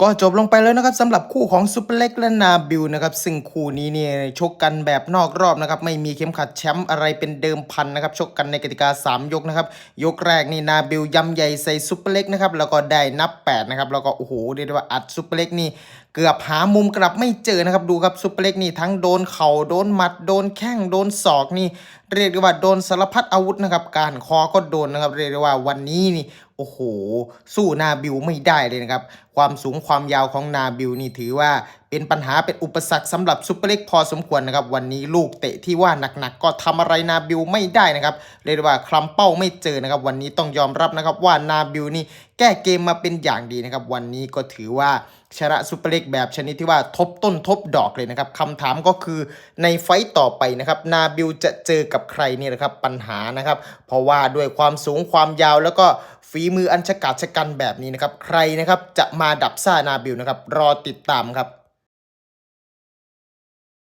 ก็จบลงไปแล้วนะครับสำหรับคู่ของซูเปอร์เล็กและนาบิลนะครับซึ่งคู่นี้เนี่ยชกกันแบบนอกรอบนะครับไม่มีเข็มขัดแชมป์อะไรเป็นเดิมพันนะครับชกกันในกติกา 3 ยกนะครับยกแรกนี่นาบิลยำใหญ่ใส่ซูเปอร์เล็กนะครับแล้วก็ได้นับ8นะครับแล้วก็โอ้โหเรียกได้ว่าอัดซูเปอร์เล็กนี่ เกือบหามุมกลับไม่เจอนะครับดูครับซุปเปอร์เล็กนี่ทั้งโดนเข่าโดนหมัดโดนแข้งโดนศอกนี่ เรียกได้ว่าโดนสารพัดอาวุธนะครับการคอก็โดนนะครับเรียกได้ว่าวันนี้นี่โอ้โห สู้นาบิวไม่ได้เลยนะครับ ความสูงความยาวของนาบิวนี่ถือว่า เป็นปัญหาเป็นอุปสรรคสำหรับซุปเปอร์เล็กพอสมควรนะครับวันนี้ลูกเตะที่ว่าหนักๆก็ทำอะไรนาบิวไม่ได้นะครับเรียกว่าคลำเป้าไม่เจอนะครับวันนี้ต้องยอมรับนะครับว่านาบิวนี่แก้เกมมาเป็นอย่างดีนะครับวันนี้ก็ถือว่าชนะซุปเปอร์เล็กแบบชนิดที่ว่าทบต้นทบดอกเลยนะครับคำถามก็คือในไฟต์ต่อไปนะครับนาบิวจะเจอกับใครนี่นะครับปัญหานะครับ เพราะว่าด้วยความสูงความยาวแล้วก็ฝีมืออันฉกาจชะกันแบบนี้นะครับใครนะครับจะมาดับซ่านาบิวนะครับรอติดตามครับ